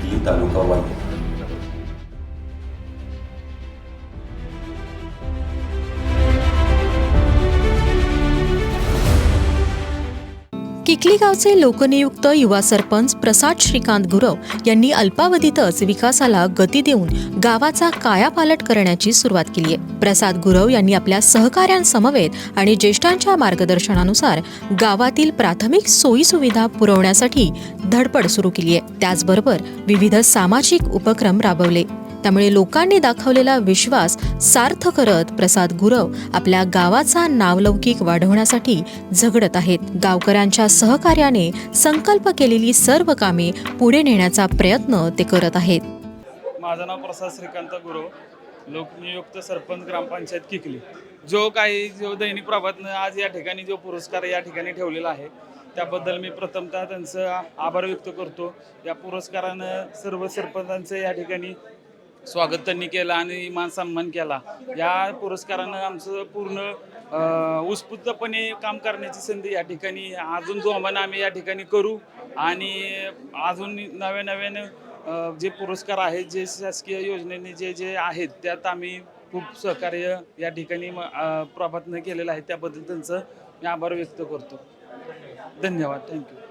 Di 带入到外面 किकली गावचे लोकनियुक्त युवा सरपंच प्रसाद श्रीकांत गुरव यांनी अल्पावधीतच विकासाला गती देऊन गावाचा कायापालट करण्याची सुरुवात केली आहे. प्रसाद गुरव यांनी आपल्या सहकाऱ्यांसमवेत आणि ज्येष्ठांच्या मार्गदर्शनानुसार गावातील प्राथमिक सोयी सुविधा पुरवण्यासाठी धडपड सुरू केली आहे. त्याचबरोबर विविध सामाजिक उपक्रम राबवले. त्यामुळे लोकांनी दाखवलेला विश्वास सार्थ करत प्रसाद गुरव आपल्या गावाचा नावलौकिक वाढवण्यासाठी झगडत आहेत. गावकऱ्यांच्या सहकार्याने संकल्प केलेली सर्व कामे पुढे नेण्याचा प्रयत्न ते करत आहेत. माझं नाव प्रसाद श्रीकांत गुरव. लोकनियुक्त सरपंच ग्रामपंचायत किकली. जो काही जो दैनिक प्रभातनं आज या ठिकाणी जो पुरस्कार या ठिकाणी ठेवलेला आहे त्याबद्दल मी प्रथमतः त्यांचं आभार व्यक्त करतो. या पुरस्कारानं सर्व सरपंचांचं या ठिकाणी स्वागत त्यांनी केलं आणि मान सन्मान केला. या पुरस्कारानं आमचं पूर्ण उत्स्फूर्तपणे काम करण्याची संधी या ठिकाणी अजून जोमानं आम्ही या ठिकाणी करू आणि अजून नव्या नव्यानं जे पुरस्कार आहेत जे शासकीय योजनेने जे जे आहेत त्यात आम्ही खूप सहकार्य या ठिकाणी म- प्रभातनं केलेलं आहे. त्याबद्दल त्यांचं मी आभार व्यक्त करतो. धन्यवाद. थँक्यू